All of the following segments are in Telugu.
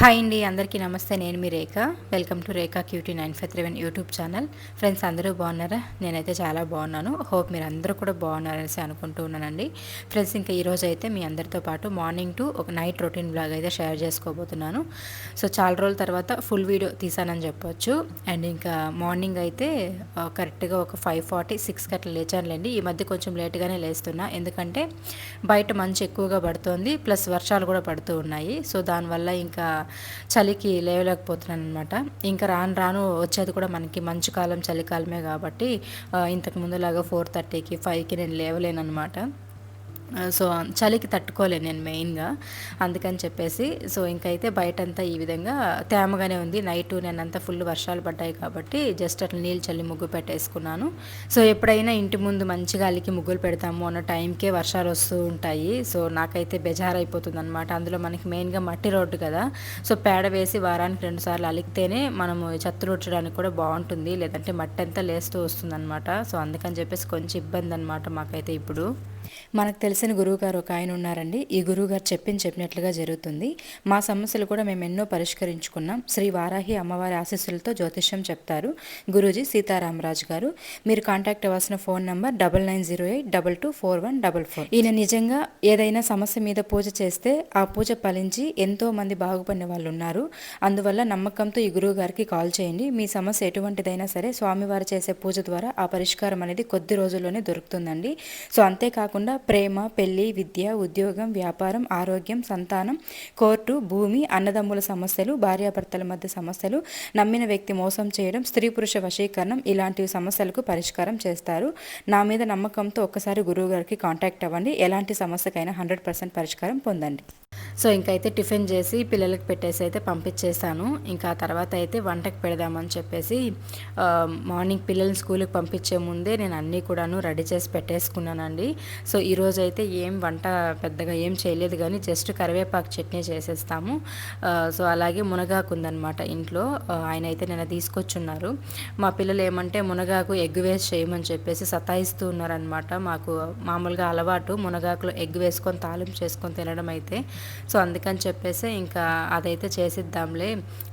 హాయ్ అండి అందరికీ నమస్తే. నేను మీ Rekha. Welcome to Rekha cutie nine five three one YouTube channel. Friends అందరూ బాగున్నారా? నేనైతే చాలా బాగున్నాను. హోప్ మీరు అందరూ కూడా బాగున్నారనేసి అనుకుంటూ ఉన్నానండి. ఫ్రెండ్స్ ఇంకా ఈరోజు అయితే మీ అందరితో పాటు మార్నింగ్ టు ఒక నైట్ రొటీన్ బ్లాగ్ అయితే షేర్ చేసుకోబోతున్నాను. సో చాలా రోజుల తర్వాత ఫుల్ వీడియో తీసానని చెప్పొచ్చు. అండ్ ఇంకా మార్నింగ్ అయితే కరెక్ట్గా ఒక ఫైవ్ ఫార్టీ సిక్స్కి అట్లా లేచానులేండి. ఈ మధ్య కొంచెం లేట్గానే లేస్తున్నా. ఎందుకంటే బయట మంచు ఎక్కువగా పడుతోంది. ప్లస్ వర్షాలు కూడా పడుతూ ఉన్నాయి. సో దానివల్ల ఇంకా చలికి లేవలేకపోతున్నాను అనమాట ఇంకా రాను రాను వచ్చేది కూడా మనకి మంచు కాలం చలికాలమే కాబట్టి ఇంతకుముందులాగా ఫోర్ థర్టీకి ఫైవ్కి నేను లేవలేను అనమాట సో చలికి తట్టుకోలేను నేను మెయిన్గా. అందుకని చెప్పేసి సో ఇంకైతే బయటంతా ఈ విధంగా తేమగానే ఉంది. నైట్ నేనంతా ఫుల్ వర్షాలు పడ్డాయి కాబట్టి జస్ట్ అట్లా నీళ్ళు చల్లి ముగ్గు పెట్టేసుకున్నాను. సో ఎప్పుడైనా ఇంటి ముందు మంచిగా అలికి ముగ్గులు పెడతాము అన్న టైంకే వర్షాలు వస్తూ ఉంటాయి. సో నాకైతే బెజారైపోతుంది అనమాట అందులో మనకి మెయిన్గా మట్టి రోడ్డు కదా. సో పేడ వేసి వారానికి రెండు సార్లు అలికితేనే మనము చెత్తలు ఉడ్చడానికి కూడా బాగుంటుంది. లేదంటే మట్టి అంతా లేస్తూ వస్తుందన్నమాట. సో అందుకని చెప్పేసి కొంచెం ఇబ్బంది అనమాట మాకైతే ఇప్పుడు. మనకు తెలిసిన గురువుగారు ఒక ఆయన ఉన్నారండి. ఈ గురువుగారు చెప్పింది చెప్పినట్లుగా జరుగుతుంది. మా సమస్యలు కూడా మేము ఎన్నో పరిష్కరించుకున్నాం. శ్రీ వారాహి అమ్మవారి ఆశీస్సులతో జ్యోతిష్యం చెప్తారు. గురూజీ సీతారామరాజు గారు మీరు కాంటాక్ట్ అవ్వాల్సిన phone number double nine zero eight double two four one double four. ఈయన నిజంగా ఏదైనా సమస్య మీద పూజ చేస్తే ఆ పూజ ఫలించి ఎంతో మంది బాగుపడిన వాళ్ళు ఉన్నారు. అందువల్ల నమ్మకంతో ఈ గురువు గారికి కాల్ చేయండి. మీ సమస్య ఎటువంటిదైనా సరే స్వామివారు చేసే పూజ ద్వారా ఆ పరిష్కారం అనేది కొద్ది రోజుల్లోనే దొరుకుతుందండి. సో అంతేకాకుండా ప్రేమ పెళ్ళి విద్య ఉద్యోగం వ్యాపారం ఆరోగ్యం సంతానం కోర్టు భూమి అన్నదమ్ముల సమస్యలు భార్యాభర్తల మధ్య సమస్యలు నమ్మిన వ్యక్తి మోసం చేయడం స్త్రీ పురుష వశీకరణం ఇలాంటి సమస్యలకు పరిష్కారం చేస్తారు. నా మీద నమ్మకంతో ఒక్కసారి గురువు గారికి కాంటాక్ట్ అవ్వండి. ఎలాంటి సమస్యకైనా హండ్రెడ్ పర్సెంట్ పరిష్కారం పొందండి. సో ఇంకైతే టిఫిన్ చేసి పిల్లలకి పెట్టేసి అయితే పంపించేశాను. ఇంకా ఆ తర్వాత అయితే వంటకి పెడదామని చెప్పేసి మార్నింగ్ పిల్లల్ని స్కూల్కి పంపించే ముందే నేను అన్నీ కూడాను రెడీ చేసి పెట్టేసుకున్నానండి. సో ఈరోజు అయితే ఏం వంట పెద్దగా ఏం చేయలేదు కానీ జస్ట్ కరివేపాకు చట్నీ చేసేస్తాము. సో అలాగే మునగాకు ఉందన్నమాట ఇంట్లో. ఆయన అయితే నిన్న తీసుకొచ్చున్నారు. మా పిల్లలు ఏమంటే మునగాకు ఎగ్ వేసి చేయమని చెప్పేసి సతాయిస్తూ ఉన్నారనమాట మాకు మామూలుగా అలవాటు మునగాకులో ఎగ్ వేసుకొని తాలింపు చేసుకొని తినడం అయితే. సో అందుకని చెప్పేసి ఇంకా అదైతే చేసిద్దాంలే.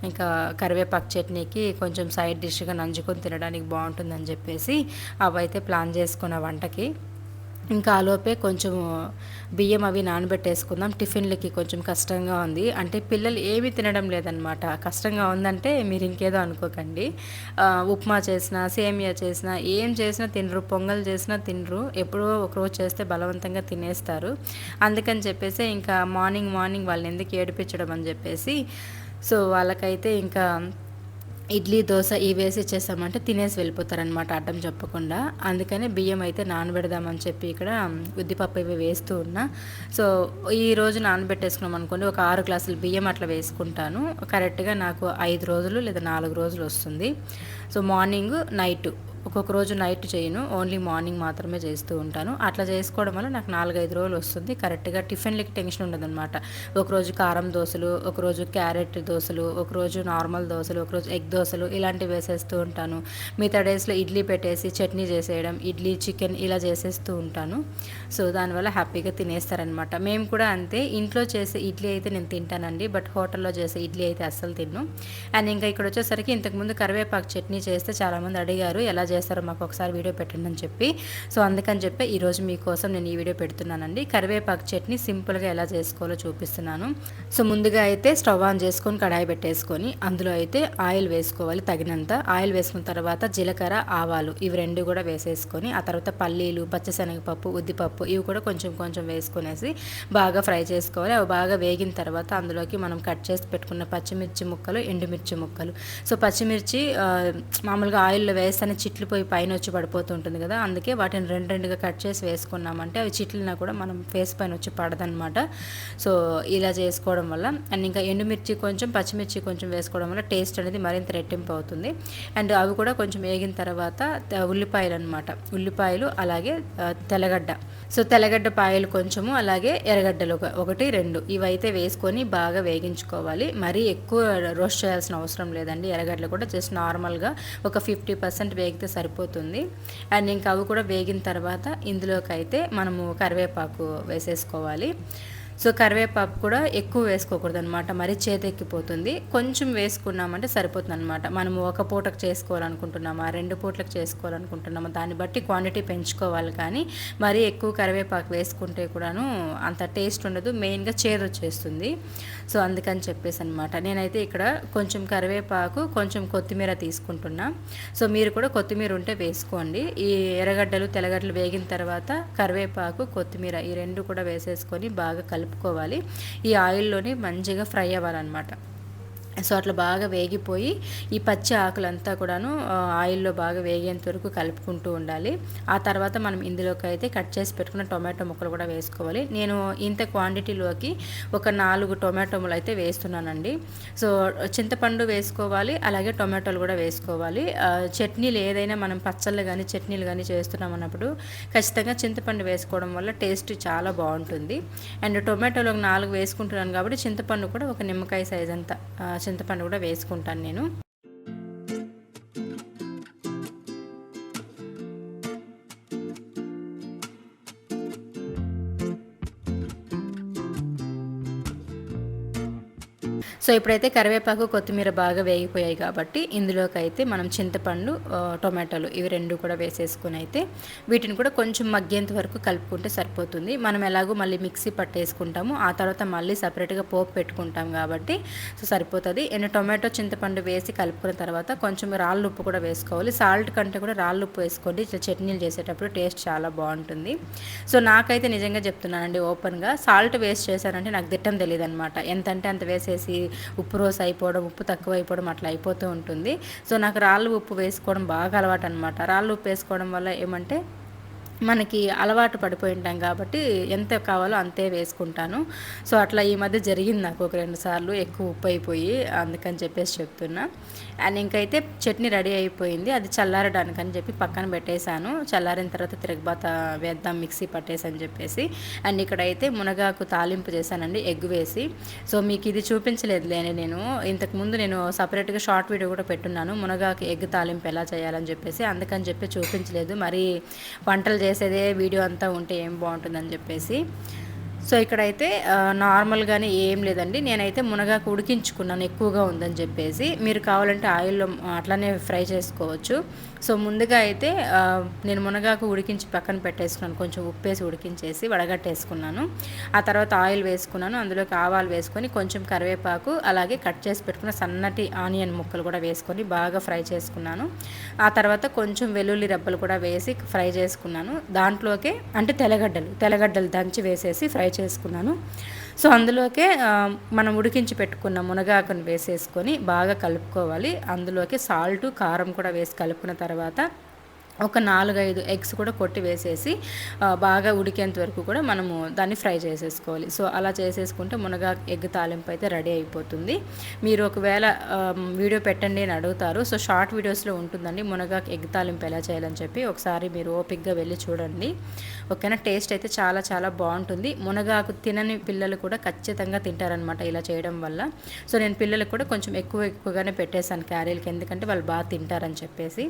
ఇంకా కరివేపాకు చట్నీకి కొంచెం సైడ్ డిష్గా నంజుకొని తినడానికి బాగుంటుందని చెప్పేసి అవైతే ప్లాన్ చేసుకున్న వంటకి. ఇంకా ఆలోపే కొంచెం బియ్యం అవి నానబెట్టేసుకుందాం. టిఫిన్లకి కొంచెం కష్టంగా ఉంది. అంటే పిల్లలు ఏమీ తినడం లేదనమాట కష్టంగా ఉందంటే మీరు ఇంకేదో అనుకోకండి. ఉప్మా చేసినా సేమియా చేసినా ఏం చేసినా తినరు. పొంగల్ చేసినా తినరు. ఎప్పుడో ఒకరోజు చేస్తే బలవంతంగా తినేస్తారు. అందుకని చెప్పేసి ఇంకా మార్నింగ్ మార్నింగ్ వాళ్ళని ఎందుకు ఏడిపించడం అని చెప్పేసి సో వాళ్ళకైతే ఇంకా ఇడ్లీ దోశ ఇవి వేసి ఇచ్చేసామంటే తినేసి వెళ్ళిపోతారనమాట అడ్డం చెప్పకుండా. అందుకని బియ్యం అయితే నానబెడదామని చెప్పి ఇక్కడ ఉద్దిపప్పు ఇవి వేస్తూ ఉన్నా. సో ఈ రోజు నానబెట్టేసుకున్నాం అనుకోండి ఒక ఆరు గ్లాసులు బియ్యం అట్లా వేసుకుంటాను. కరెక్ట్గా నాకు ఐదు రోజులు లేదా నాలుగు రోజులు వస్తుంది. సో మార్నింగ్ నైట్ ఒక్కొక్క రోజు నైట్ చేయను ఓన్లీ మార్నింగ్ మాత్రమే చేస్తూ ఉంటాను. అట్లా చేసుకోవడం వల్ల నాకు నాలుగైదు రోజులు వస్తుంది. కరెక్ట్గా టిఫిన్లకి టెన్షన్ ఉండదన్నమాట. ఒకరోజు కారం దోశలు ఒకరోజు క్యారెట్ దోశలు ఒకరోజు నార్మల్ దోశలు ఒకరోజు ఎగ్ దోశలు ఇలాంటివి వేసేస్తూ ఉంటాను. మిగతా డేస్లో ఇడ్లీ పెట్టేసి చట్నీ చేసేయడం ఇడ్లీ చికెన్ ఇలా చేసేస్తూ ఉంటాను. సో దానివల్ల హ్యాపీగా తినేస్తారనమాట మేము కూడా అంతే. ఇంట్లో చేసే ఇడ్లీ అయితే నేను తింటానండి. బట్ హోటల్లో చేసే ఇడ్లీ అయితే అస్సలు తిన్ను. అండ్ ఇంకా ఇక్కడ వచ్చేసరికి ఇంతకుముందు కరివేపాకు చట్నీ చేస్తే చాలామంది అడిగారు ఎలా చేస్తారో మాకు ఒకసారి వీడియో పెట్టండి అని చెప్పి. సో అందుకని చెప్పి ఈరోజు మీకోసం నేను ఈ వీడియో పెడుతున్నానండి. కరివేపాకు చట్నీ సింపుల్గా ఎలా చేసుకోవాలో చూపిస్తున్నాను. సో ముందుగా అయితే స్టవ్ ఆన్ చేసుకొని కడాయి పెట్టేసుకొని అందులో అయితే ఆయిల్ వేసుకోవాలి తగినంత. ఆయిల్ వేసుకున్న తర్వాత జీలకర్ర ఆవాలు ఇవి రెండు కూడా వేసేసుకొని ఆ తర్వాత పల్లీలు పచ్చశనగపప్పు ఉద్దిపప్పు ఇవి కూడా కొంచెం కొంచెం వేసుకునేసి బాగా ఫ్రై చేసుకోవాలి. అవి బాగా వేగిన తర్వాత అందులోకి మనం కట్ చేసి పెట్టుకున్న పచ్చిమిర్చి ముక్కలు ఎండుమిర్చి ముక్కలు. సో పచ్చిమిర్చి మామూలుగా ఆయిల్లో వేస్తేనే చిట్లిపోయి పైన వచ్చి పడిపోతుంటుంది కదా అందుకే వాటిని రెండు రెండుగా కట్ చేసి వేసుకున్నామంటే అవి చిట్లినా కూడా మనం ఫేస్ పైన వచ్చి పడదనమాట సో ఇలా చేసుకోవడం వల్ల అండ్ ఇంకా ఎండుమిర్చి కొంచెం పచ్చిమిర్చి కొంచెం వేసుకోవడం వల్ల టేస్ట్ అనేది మరింత రెట్టింపు అవుతుంది. అండ్ అవి కూడా కొంచెం వేగిన తర్వాత ఉల్లిపాయలు అనమాట ఉల్లిపాయలు అలాగే తెల్లగడ్డ. సో తెల్లగడ్డ పాయలు కొంచెము అలాగే ఎర్రగడ్డలు ఒకటి రెండు. ఇవైతే వేసుకొని బాగా వేగించుకోవాలి. మరీ ఎక్కువ రోస్ట్ చేయాల్సిన అవసరం లేదండి. ఎర్రగడ్డలు కూడా జస్ట్ నార్మల్గా ఒక ఫిఫ్టీ పర్సెంట్ వేగితే సరిపోతుంది. అండ్ ఇంకా అవి కూడా వేగిన తర్వాత ఇందులోకి అయితే మనము కరివేపాకు వేసేసుకోవాలి. సో కరివేపాకు కూడా ఎక్కువ వేసుకోకూడదు అనమాట మరీ చేతెక్కిపోతుంది కొంచెం వేసుకున్నామంటే సరిపోతుంది అనమాట మనము ఒక పూటకు చేసుకోవాలనుకుంటున్నామా రెండు పూటలకు చేసుకోవాలనుకుంటున్నామా దాన్ని బట్టి క్వాంటిటీ పెంచుకోవాలి కానీ మరీ ఎక్కువ కరివేపాకు వేసుకుంటే కూడాను అంత టేస్ట్ ఉండదు. మెయిన్గా చేదు వచ్చేస్తుంది. సో అందుకని చెప్పేసి అనమాట నేనైతే ఇక్కడ కొంచెం కరివేపాకు కొంచెం కొత్తిమీర తీసుకుంటున్నా. సో మీరు కూడా కొత్తిమీర ఉంటే వేసుకోండి. ఈ ఎర్రగడ్డలు తెల్లగడ్డలు వేగిన తర్వాత కరివేపాకు కొత్తిమీర ఈ రెండు కూడా వేసేసుకొని బాగా కలుపుకోవాలి. ఈ ఆయిల్లోనే మంచిగా ఫ్రై అవ్వాలన్నమాట. సో అట్లా బాగా వేగిపోయి ఈ పచ్చి ఆకులంతా కూడాను ఆయిల్లో బాగా వేగేంత వరకు కలుపుకుంటూ ఉండాలి. ఆ తర్వాత మనం ఇందులోకి అయితే కట్ చేసి పెట్టుకున్న టొమాటో ముక్కలు కూడా వేసుకోవాలి. నేను ఇంత క్వాంటిటీలోకి ఒక నాలుగు టొమాటోలు అయితే వేస్తున్నానండి. సో చింతపండు వేసుకోవాలి అలాగే టొమాటోలు కూడా వేసుకోవాలి. చట్నీలు ఏదైనా మనం పచ్చళ్ళు కానీ చట్నీలు కానీ చేస్తున్నాం అన్నప్పుడు ఖచ్చితంగా చింతపండు వేసుకోవడం వల్ల టేస్ట్ చాలా బాగుంటుంది. అండ్ టొమాటోలు ఒక నాలుగు వేసుకుంటున్నాను కాబట్టి చింతపండు కూడా ఒక నిమ్మకాయ సైజ్ అంతా చింతపండు కూడా వేసుకుంటాను నేను. సో ఇప్పుడైతే కరివేపాకు కొత్తిమీర బాగా వేగిపోయాయి కాబట్టి ఇందులోకి అయితే మనం చింతపండు టొమాటోలు ఇవి రెండు కూడా వేసేసుకుని అయితే వీటిని కూడా కొంచెం మగ్గేంత వరకు కలుపుకుంటే సరిపోతుంది. మనం ఎలాగో మళ్ళీ మిక్సీ పట్టేసుకుంటాము. ఆ తర్వాత మళ్ళీ సపరేట్గా పోపు పెట్టుకుంటాం కాబట్టి సో సరిపోతుంది. అండ్ టొమాటో చింతపండు వేసి కలుపుకున్న తర్వాత కొంచెం రాళ్ళు ఉప్పు కూడా వేసుకోవాలి. సాల్ట్ కంటే కూడా రాళ్ళు ఉప్పు వేసుకోండి. ఇట్లా చట్నీలు చేసేటప్పుడు టేస్ట్ చాలా బాగుంటుంది. సో నాకైతే నిజంగా చెప్తున్నానండి ఓపెన్గా సాల్ట్ వేస్ట్ చేశానంటే నాకు దిట్టం తెలియదు అనమాట ఎంతంటే అంత వేసేసి ఉప్పు రోస్ అయిపోవడం ఉప్పు తక్కువ అయిపోవడం అట్లా అయిపోతూ ఉంటుంది. సో నాకు రాళ్ళు ఉప్పు వేసుకోవడం బాగా అలవాటు అనమాట రాళ్ళు ఉప్పు వేసుకోవడం వల్ల ఏమంటే మనకి అలవాటు పడిపోయి ఉంటాం కాబట్టి ఎంత కావాలో అంతే వేసుకుంటాను. సో అట్లా ఈ మధ్య జరిగింది నాకు ఒక రెండు సార్లు ఎక్కువ ఉప్పు అయిపోయి అందుకని చెప్పేసి చెప్తున్నా. అండ్ ఇంకైతే చట్నీ రెడీ అయిపోయింది. అది చల్లారడానికి అని చెప్పి పక్కన పెట్టేశాను. చల్లారిన తర్వాత తిరగబాత వేద్దాం మిక్సీ పట్టేసి అని చెప్పేసి. అండ్ ఇక్కడైతే మునగాకు తాలింపు చేశానండి ఎగ్ వేసి. సో మీకు ఇది చూపించలేదు లేని నేను. ఇంతకుముందు నేను సపరేట్గా షార్ట్ వీడియో కూడా పెట్టున్నాను. మునగాకు ఎగ్ తాలింపు ఎలా చేయాలని చెప్పేసి. అందుకని చెప్పి చూపించలేదు. మరి వంటలు చేసేదే వీడియో అంతా ఉంటే ఏం బాగుంటుందని చెప్పేసి. సో ఇక్కడైతే నార్మల్గానే ఏం లేదండి. నేనైతే మునగాకు ఉడికించుకున్నాను ఎక్కువగా ఉందని చెప్పేసి. మీరు కావాలంటే ఆయిల్లో అట్లానే ఫ్రై చేసుకోవచ్చు. సో ముందుగా అయితే నేను మునగాకు ఉడికించి పక్కన పెట్టేసుకున్నాను. కొంచెం ఉప్పేసి ఉడికించేసి వడగట్టేసుకున్నాను. ఆ తర్వాత ఆయిల్ వేసుకున్నాను. అందులోకి ఆవాలు వేసుకొని కొంచెం కరివేపాకు అలాగే కట్ చేసి పెట్టుకున్న సన్నటి ఆనియన్ ముక్కలు కూడా వేసుకొని బాగా ఫ్రై చేసుకున్నాను. ఆ తర్వాత కొంచెం వెల్లుల్లి రెబ్బలు కూడా వేసి ఫ్రై చేసుకున్నాను. దాంట్లోకే అంటే తెల్లగడ్డలు తెల్లగడ్డలు దంచి వేసేసి ఫ్రై చేసుకున్నాను. సో అందులోకే మనం ఉడికించి పెట్టుకున్న మునగాకును వేసేసుకొని బాగా కలుపుకోవాలి. అందులోకి సాల్ట్ కారం కూడా వేసి కలుపుకున్న తర్వాత ఒక నాలుగైదు ఎగ్స్ కూడా కొట్టి వేసేసి బాగా ఉడికేంత వరకు కూడా మనము దాన్ని ఫ్రై చేసేసుకోవాలి. సో అలా చేసేసుకుంటే మునగా ఎగ్ తాలింపు అయితే రెడీ అయిపోతుంది. మీరు ఒకవేళ వీడియో పెట్టండి అని అడుగుతారు. సో షార్ట్ వీడియోస్లో ఉంటుందండి మునగా ఎగ్ తాలింపు ఎలా చేయాలని చెప్పి. ఒకసారి మీరు ఓపిక్గా వెళ్ళి చూడండి. ఓకేనా? టేస్ట్ అయితే చాలా చాలా బాగుంటుంది. మునగాకు తినని పిల్లలు కూడా ఖచ్చితంగా తింటారనమాట ఇలా చేయడం వల్ల. సో నేను పిల్లలకు కూడా కొంచెం ఎక్కువ ఎక్కువగానే పెట్టేశాను క్యారీలకి. ఎందుకంటే వాళ్ళు బాగా తింటారని చెప్పేసి.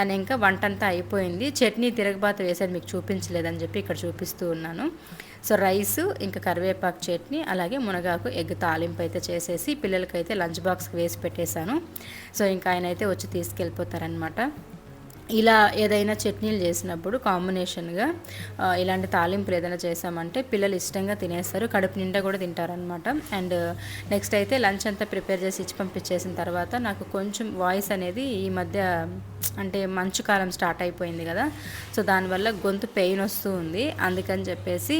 అండ్ ఇంకా వంట అంతా అయిపోయింది. చట్నీ తిరగబాత వేసేది మీకు చూపించలేదని చెప్పి ఇక్కడ చూపిస్తూ ఉన్నాను. సో రైస్ ఇంకా కరివేపాకు చట్నీ అలాగే మునగాకు ఎగ్ తాలింపు అయితే చేసేసి పిల్లలకైతే లంచ్ బాక్స్కి వేసి పెట్టేశాను. సో ఇంకా ఆయన అయితే వచ్చి తీసుకెళ్ళిపోతారనమాట ఇలా ఏదైనా చట్నీలు చేసినప్పుడు కాంబినేషన్గా ఇలాంటి తాలింపులు ఏదైనా చేసామంటే పిల్లలు ఇష్టంగా తినేస్తారు కడుపు నిండా కూడా తింటారనమాట అండ్ నెక్స్ట్ అయితే లంచ్ అంతా ప్రిపేర్ చేసి ఇచ్చి పంపించేసిన తర్వాత నాకు కొంచెం వాయిస్ అనేది ఈ మధ్య అంటే మంచు కాలం స్టార్ట్ అయిపోయింది కదా సో దానివల్ల గొంతు పెయిన్ వస్తూ ఉంది. అందుకని చెప్పేసి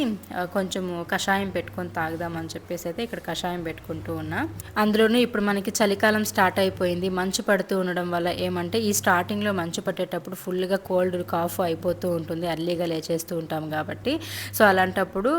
కొంచెం కషాయం పెట్టుకొని తాగుదామని చెప్పేసి అయితే ఇక్కడ కషాయం పెట్టుకుంటూ ఉన్నా. అందులోనూ ఇప్పుడు మనకి చలికాలం స్టార్ట్ అయిపోయింది. మంచు పడుతూ ఉండడం వల్ల ఏమంటే ఈ స్టార్టింగ్లో మంచు పట్టేటప్పుడు ఫుల్గా కోల్డ్ కాఫ్ అయిపోతూ ఉంటుంది అర్లీగా లేచేస్తూ ఉంటాం కాబట్టి. సో అలాంటప్పుడు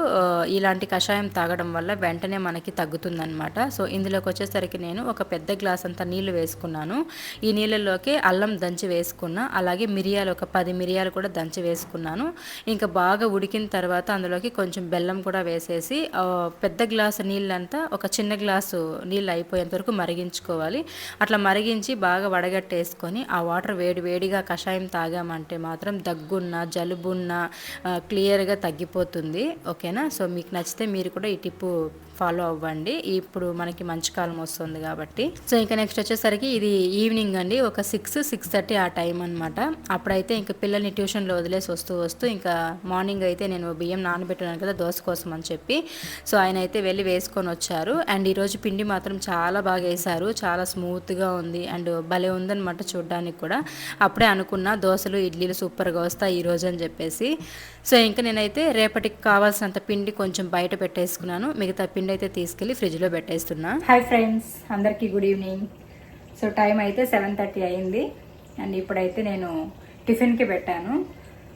ఇలాంటి కషాయం తాగడం వల్ల వెంటనే మనకి తగ్గుతుందనమాట సో ఇందులోకి వచ్చేసరికి నేను ఒక పెద్ద గ్లాస్ అంత నీళ్ళు వేసుకున్నాను. ఈ నీళ్ళలోకి అల్లం దంచి వేసుకున్నా అలాగే మిరియాలు ఒక పది మిరియాలు కూడా దంచి వేసుకున్నాను. ఇంకా బాగా ఉడికిన తర్వాత అందులోకి కొంచెం బెల్లం కూడా వేసేసి పెద్ద గ్లాసు నీళ్ళంతా ఒక చిన్న గ్లాసు నీళ్ళు అయిపోయేంత వరకు మరిగించుకోవాలి. అట్లా మరిగించి బాగా వడగట్టేసుకొని ఆ వాటర్ వేడి వేడిగా కషాయం తాగామంటే మాత్రం దగ్గున్న జలుబున్న క్లియర్గా తగ్గిపోతుంది. ఓకేనా? సో మీకు నచ్చితే మీరు కూడా ఈ టిప్పు ఫాలో అవ్వండి. ఇప్పుడు మనకి మంచి కాలం వస్తుంది కాబట్టి. సో ఇంకా నెక్స్ట్ వచ్చేసరికి ఇది ఈవినింగ్ అండి. ఒక సిక్స్ సిక్స్ థర్టీ ఆ టైం అనమాట అప్పుడైతే ఇంకా పిల్లల్ని ట్యూషన్లో వదిలేసి వస్తూ వస్తూ ఇంకా మార్నింగ్ అయితే నేను బియ్యం నానబెట్టాను కదా దోశ కోసం అని చెప్పి. సో ఆయన అయితే వెళ్ళి వేసుకొని వచ్చారు. అండ్ ఈరోజు పిండి మాత్రం చాలా బాగా వేశారు చాలా స్మూత్గా ఉంది. అండ్ భలే ఉందనమాట చూడడానికి కూడా. అప్పుడే అనుకున్న దోశలు ఇడ్లీలు సూపర్గా వస్తాయి ఈరోజు అని చెప్పేసి. సో ఇంకా నేనైతే రేపటికి కావాల్సినంత పిండి కొంచెం బయట పెట్టేసుకున్నాను. మిగతా పిండి అయితే తీసుకెళ్ళి ఫ్రిడ్జ్లో పెట్టేస్తున్నా. హాయ్ ఫ్రెండ్స్ అందరికీ గుడ్ ఈవినింగ్ సో టైం అయితే సెవెన్ థర్టీ అయింది. అండ్ ఇప్పుడైతే నేను టిఫిన్కి పెట్టాను.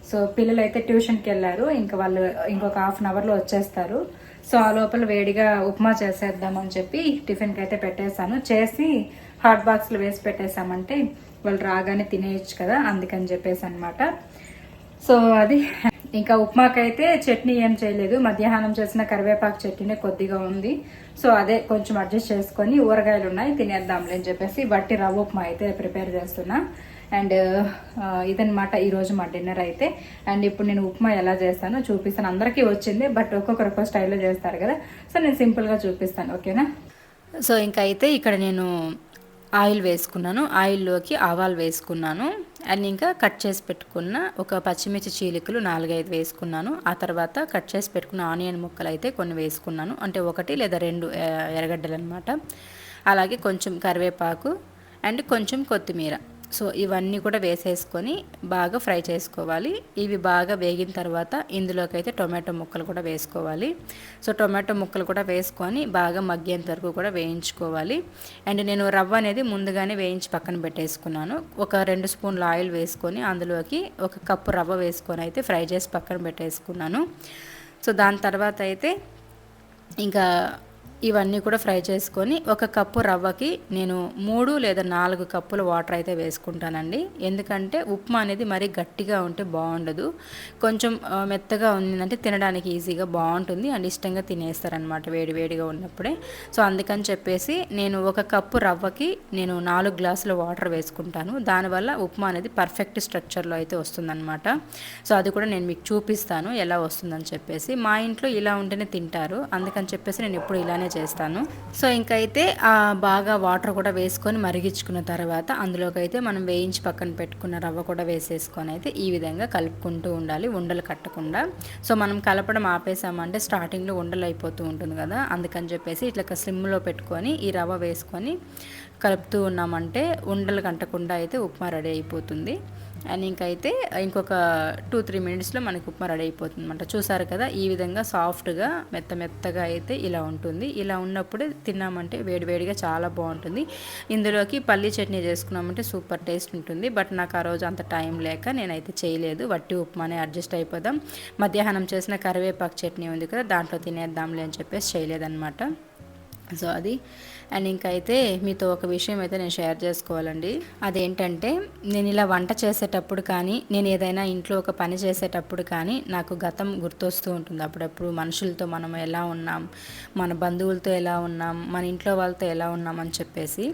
సో పిల్లలు అయితే ట్యూషన్కి వెళ్ళారు. ఇంకా వాళ్ళు ఇంకొక హాఫ్ అన్ అవర్లో వచ్చేస్తారు. సో ఆ లోపల వేడిగా ఉప్మా చేసేద్దామని చెప్పి టిఫిన్కి అయితే పెట్టేశాను. చేసి హాట్ బాక్స్లో వేసి పెట్టేశామంటే వాళ్ళు రాగానే తినేయచ్చు కదా అందుకని చెప్పేసి అనమాట సో అది ఇంకా ఉప్మాకైతే చట్నీ ఏం చేయలేదు. మధ్యాహ్నం చేసిన కరివేపాకు చట్నీనే కొద్దిగా ఉంది. సో అదే కొంచెం అడ్జస్ట్ చేసుకొని ఊరగాయలు ఉన్నాయి తినేద్దాంలే అని చెప్పేసి బట్టి రవ్వ ఉప్మా అయితే ప్రిపేర్ చేస్తున్నా. అండ్ ఇదనమాట ఈరోజు మా డిన్నర్ అయితే. అండ్ ఇప్పుడు నేను ఉప్మా ఎలా చేస్తానో చూపిస్తాను. అందరికీ వచ్చింది బట్ ఒక్కొక్కరు ఒక్కొక్క స్టైల్లో చేస్తారు కదా. సో నేను సింపుల్గా చూపిస్తాను ఓకేనా? సో ఇంకా అయితే ఇక్కడ నేను ఆయిల్ వేసుకున్నాను. ఆయిల్లోకి ఆవాలు వేసుకున్నాను. అండ్ ఇంకా కట్ చేసి పెట్టుకున్న ఒక పచ్చిమిర్చి చీలికలు నాలుగైదు వేసుకున్నాను. ఆ తర్వాత కట్ చేసి పెట్టుకున్న ఆనియన్ ముక్కలు అయితే కొన్ని వేసుకున్నాను. అంటే ఒకటి లేదా రెండు ఎర్రగడ్డలు అనమాట అలాగే కొంచెం కరివేపాకు అండ్ కొంచెం కొత్తిమీర. సో ఇవన్నీ కూడా వేసేసుకొని బాగా ఫ్రై చేసుకోవాలి. ఇవి బాగా వేగిన తర్వాత ఇందులోకి అయితే టొమాటో ముక్కలు కూడా వేసుకోవాలి. సో టొమాటో ముక్కలు కూడా వేసుకొని బాగా మగ్గేంత వరకు కూడా వేయించుకోవాలి. అండ్ నేను రవ్వ అనేది ముందుగానే వేయించి పక్కన పెట్టేసుకున్నాను. ఒక రెండు స్పూన్ల ఆయిల్ వేసుకొని అందులోకి ఒక కప్పు రవ్వ వేసుకొని అయితే ఫ్రై చేసి పక్కన పెట్టేసుకున్నాను. సో దాని తర్వాత అయితే ఇంకా ఇవన్నీ కూడా ఫ్రై చేసుకొని ఒక కప్పు రవ్వకి నేను మూడు లేదా నాలుగు కప్పుల వాటర్ అయితే వేసుకుంటానండి. ఎందుకంటే ఉప్మా అనేది మరీ గట్టిగా ఉంటే బాగుండదు. కొంచెం మెత్తగా ఉందంటే తినడానికి ఈజీగా బాగుంటుంది. అండ్ ఇష్టంగా తినేస్తారనమాట వేడి వేడిగా ఉన్నప్పుడే. సో అందుకని చెప్పేసి నేను ఒక కప్పు రవ్వకి నేను నాలుగు గ్లాసుల వాటర్ వేసుకుంటాను. దానివల్ల ఉప్మా అనేది పర్ఫెక్ట్ స్ట్రక్చర్లో అయితే వస్తుందన్నమాట. సో అది కూడా నేను మీకు చూపిస్తాను ఎలా వస్తుందని చెప్పేసి. మా ఇంట్లో ఇలా ఉంటేనే తింటారు. అందుకని చెప్పేసి నేను ఎప్పుడు ఇలానే చేస్తాను. సో ఇంకైతే బాగా వాటర్ కూడా వేసుకొని మరిగించుకున్న తర్వాత అందులోకి అయితే మనం వేయించి పక్కన పెట్టుకున్న రవ్వ కూడా వేసేసుకొని అయితే ఈ విధంగా కలుపుకుంటూ ఉండాలి. ఉండలు కట్టకుండా. సో మనం కలపడం ఆపేసామంటే స్టార్టింగ్లో ఉండలు అయిపోతూ ఉంటుంది కదా. అందుకని చెప్పేసి ఇట్లా స్లిమ్లో పెట్టుకొని ఈ రవ్వ వేసుకొని కలుపుతూ ఉన్నామంటే ఉండలు కట్టకుండా అయితే ఉప్మా రెడీ అయిపోతుంది. అండ్ ఇంకైతే ఇంకొక టూ త్రీ మినిట్స్లో మనకి ఉప్మా రెడీ అయిపోతుంది అనమాట చూసారు కదా ఈ విధంగా సాఫ్ట్గా మెత్త మెత్తగా అయితే ఇలా ఉంటుంది. ఇలా ఉన్నప్పుడే తిన్నామంటే వేడివేడిగా చాలా బాగుంటుంది. ఇందులోకి పల్లీ చట్నీ చేసుకున్నామంటే సూపర్ టేస్ట్ ఉంటుంది. బట్ నాకు ఆ రోజు అంత టైం లేక నేనైతే చేయలేదు. వట్టి ఉప్మానే అడ్జస్ట్ అయిపోదాం. మధ్యాహ్నం చేసిన కరివేపాకు చట్నీ ఉంది కదా దాంట్లో తినేద్దాంలే అని చెప్పేసి చేయలేదన్నమాట. సో అది అండ్ ఇంకైతే మీతో ఒక విషయం అయితే నేను షేర్ చేసుకోవాలండి. అదేంటంటే నేను ఇలా వంట చేసేటప్పుడు కానీ నేను ఏదైనా ఇంట్లో ఒక పని చేసేటప్పుడు కానీ నాకు గతం గుర్తొస్తూ ఉంటుంది. అప్పుడప్పుడు మనుషులతో మనం ఎలా ఉన్నాం మన బంధువులతో ఎలా ఉన్నాం మన ఇంట్లో వాళ్ళతో ఎలా ఉన్నాం అని చెప్పేసి.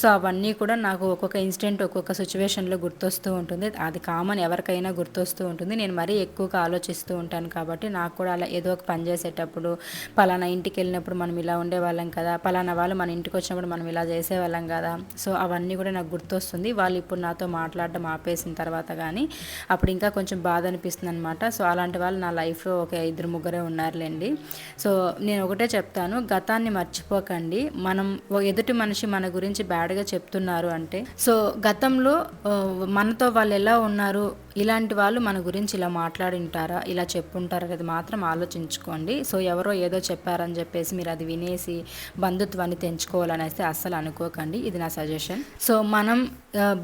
సో అవన్నీ కూడా నాకు ఒక్కొక్క ఇన్సిడెంట్ ఒక్కొక్క సిచ్యువేషన్లో గుర్తొస్తూ ఉంటుంది. అది కామన్ ఎవరికైనా గుర్తొస్తూ ఉంటుంది. నేను మరీ ఎక్కువగా ఆలోచిస్తూ ఉంటాను కాబట్టి నాకు కూడా అలా ఏదో ఒక పని చేసేటప్పుడు పలానా ఇంటికి వెళ్ళినప్పుడు మనం ఇలా ఉండేవాళ్ళం కదా పలానా వాళ్ళు మన ఇంటికి వచ్చినప్పుడు మనం ఇలా చేసేవాళ్ళం కదా. సో అవన్నీ కూడా నాకు గుర్తొస్తుంది. వాళ్ళు ఇప్పుడు నాతో మాట్లాడడం ఆపేసిన తర్వాత కానీ అప్పుడు ఇంకా కొంచెం బాధ అనిపిస్తుంది అనమాట సో అలాంటి వాళ్ళు నా లైఫ్లో ఒక ఇద్దరు ముగ్గురే ఉన్నారులేండి. సో నేను ఒకటే చెప్తాను. గతాన్ని మర్చిపోకండి. మనం ఎదుటి మనిషి మన గురించి బ్యాడ్గా చెప్తున్నారు అంటే సో గతంలో మనతో వాళ్ళు ఎలా ఉన్నారు? ఇలాంటి వాళ్ళు మన గురించి ఇలా మాట్లాడింటారా ఇలా చెప్పుంటారా అనేది మాత్రం ఆలోచించుకోండి. సో ఎవరో ఏదో చెప్పారని చెప్పేసి మీరు అది వినేసి బంధుత్వాన్ని తెంచుకోవాలని అయితే అస్సలు అనుకోకండి. ఇది నా సజెషన్. సో మనం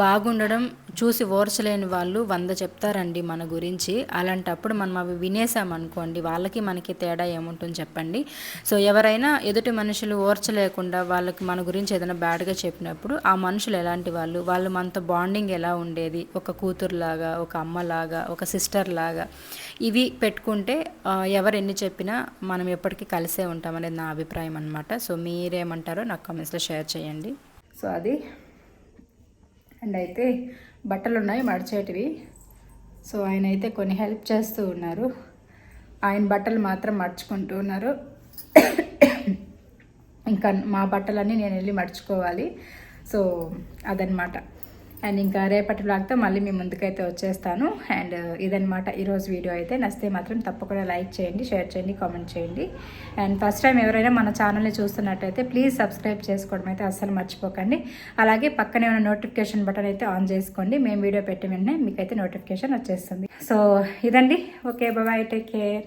బాగుండడం చూసి ఓర్చలేని వాళ్ళు వంద చెప్తారండి మన గురించి. అలాంటప్పుడు మనం అవి వినేసామనుకోండి వాళ్ళకి మనకి తేడా ఏముంటుంది చెప్పండి. సో ఎవరైనా ఎదుటి మనుషులు ఓర్చలేకుండా వాళ్ళకి మన గురించి ఏదైనా బ్యాడ్గా చెప్పినప్పుడు ఆ మనుషులు ఎలాంటి వాళ్ళు? వాళ్ళు మనతో బాండింగ్ ఎలా ఉండేది? ఒక కూతురులాగా ఒక అమ్మలాగా ఒక సిస్టర్ లాగా ఇవి పెట్టుకుంటే ఎవరు ఎన్ని చెప్పినా మనం ఎప్పటికీ కలిసే ఉంటామనేది నా అభిప్రాయం అనమాట సో మీరేమంటారో నాకు కామెంట్స్లో షేర్ చేయండి. సో అది. అండ్ అయితే బట్టలు ఉన్నాయి మడిచేటివి. సో ఆయన అయితే కొన్ని హెల్ప్ చేస్తూ ఉన్నారు. ఆయన బట్టలు మాత్రం మడుచుకుంటూ ఉన్నారు. ఇంకా మా బట్టలన్నీ నేను వెళ్ళి మడుచుకోవాలి. సో అదనమాట అండ్ ఇంకా రేపటి బ్లాగ్తో మళ్ళీ మీ ముందుకైతే వచ్చేస్తాను. అండ్ uh, ఇదనమాట ఈరోజు వీడియో అయితే. నచ్చితే మాత్రం తప్పకుండా లైక్ చేయండి షేర్ చేయండి కామెంట్ చేయండి. అండ్ ఫస్ట్ టైం ఎవరైనా మన ఛానల్ని చూస్తున్నట్టయితే ప్లీజ్ సబ్స్క్రైబ్ చేసుకోవడం అయితే అస్సలు మర్చిపోకండి. అలాగే పక్కనే ఉన్న నోటిఫికేషన్ బటన్ అయితే ఆన్ చేసుకోండి. మేము వీడియో పెట్టిన వెంటనే మీకైతే నోటిఫికేషన్ వచ్చేస్తుంది. సో ఇదండి. ఓకే బాబాయ్ టేక్ కేర్.